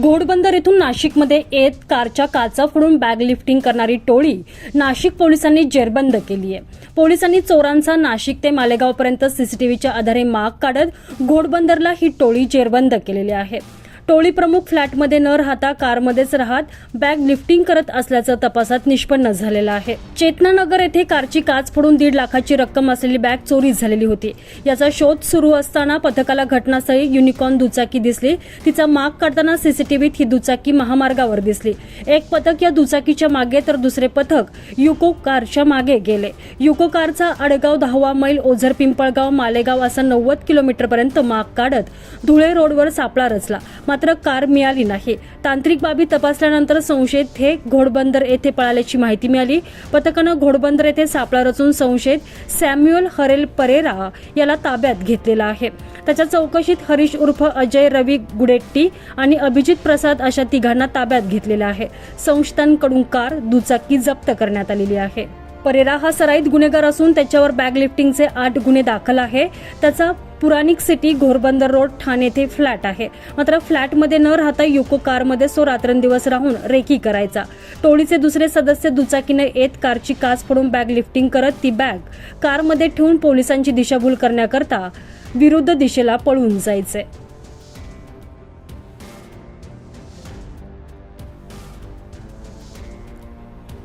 घोडबंदर येथून नाशिकमध्ये येत कारच्या काचा फोडून बॅग लिफ्टिंग करणारी टोळी नाशिक पोलिसांनी जेरबंद केली आहे पोलिसांनी चोरांचा नाशिक ते मालेगावपर्यंत सीसीटीव्हीच्या आधारे माग काढत घोडबंदरला ही टोळी जेरबंद केलेली आहे. टोळी प्रमुख फ्लॅटमध्ये न राहता कारमध्येच राहत बॅग लिफ्टिंग करत असल्याचं तपासात निष्पन्न झालेलं आहे. चेतनानगर येथे कारची काच फोडून दीड लाखाची रक्कम असलेली बॅग चोरी झालेली होती. याचा शोध सुरू असताना पथकाला घटनास्थळी युनिकॉर्न दुचाकी दिसली. तिचा माग काढताना सीसीटीव्हीत ही दुचाकी महामार्गावर दिसली. एक पथक या दुचाकीच्या मागे तर दुसरे पथक युको कारच्या मागे गेले. युको कारचा अडगाव दहावा मैल ओझर पिंपळगाव मालेगाव असा नव्वद किलोमीटरपर्यंत माग काढत धुळे रोडवर सापळा रचला. मात्र कार मिळाली नाही. तांत्रिक बाबी तपासल्यानंतर संशयित हे घोडबंदर येथे पळाल्याची माहिती मिळाली. पथकानं घोडबंदर येथे सापळा रचून संशयित सॅम्युअल हरेल परेरा याला ताब्यात घेतलेला आहे. त्याच्या चौकशीत हरीश उर्फ अजय रवी गुडेट्टी आणि अभिजित प्रसाद अशा तिघांना ताब्यात घेतलेलं आहे. संशयितांकडून कार दुचाकी जप्त करण्यात आलेली आहे. परेरा हा सराईत गुन्हेगार असून त्याच्यावर बॅग लिफ्टिंगचे आठ गुन्हे दाखल आहे. त्याचा पुराणिक सिटी घोरबंदर रोड ठाणे येथे फ्लॅट आहे. मात्र फ्लॅटमध्ये न राहता युको कारमध्ये सो रात्रंदिवस राहून रेकी करायचा. टोळीचे दुसरे सदस्य दुचाकीने येत कारची काच फोडून बॅग लिफ्टिंग करत ती बॅग कारमध्ये ठेवून पोलिसांची दिशाभूल करण्याकरता विरुद्ध दिशेला पळून जायचे.